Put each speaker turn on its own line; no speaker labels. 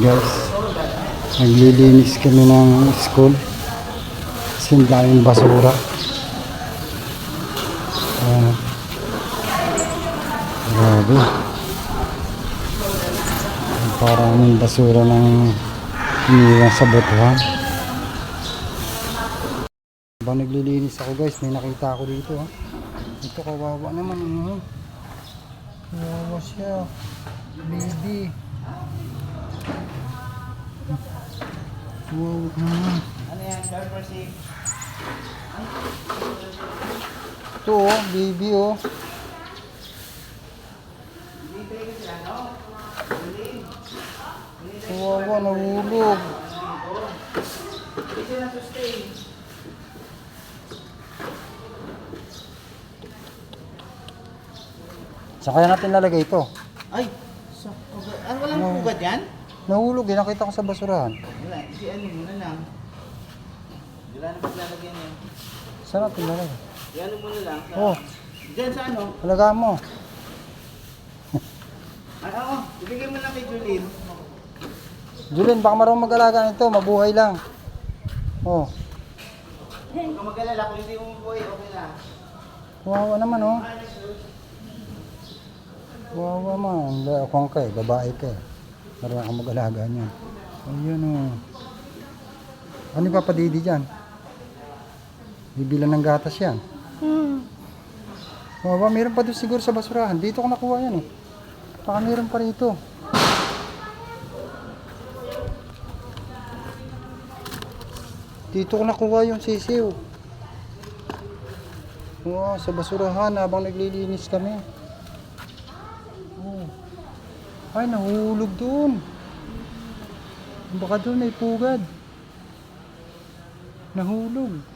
guys. Naglilinis kami ng school. Kasi daming basura. Ayan. Grabe. Parang may basura ng iniwan sa botohan. Habang naglilinis ako guys, may nakita ako dito. Ha? Ito kawawa naman. Ano? Kawawa siya. Baby. Wow naman.
Ano yan? Diaper si...
Ito oh, baby oh. Kawawa, nahulog.
Dito na sustain.
Saan kaya natin lalagay ito?
Ay! So, okay. Ah, walang
No.
yan?
Nahulog eh, nakita ko sa basurahan.
Wala. Si ano mo na lang. Wala na maglalagyan yan.
Saan natin lalagay?
Si ano mo na lang. Sa,
Oh,
Diyan sa ano?
halagaan mo.
Ay, oo. Ibigay mo na kay Julene.
Julian, baka marunong mag-alaga nito, mabuhay lang. Oh,
Huwag ka mag-alala. Kung hindi mo mabuhay, okay na.
kawawa naman oh. Kawawa man. Akong ka eh, babae ka eh. Marunong kang mag-alaga niyan. Ayun oh. Ano yung papadidi dyan? Bibilan ng gatas yan. Kawawa, meron pa doon siguro sa basurahan. Dito ko nakuha yan eh. Baka meron pa rito. Dito ko nakuha yung sisiw. Wow, sa basurahan habang naglilinis kami. Ay, nahulog doon. Baka doon may pugad. Nahulog.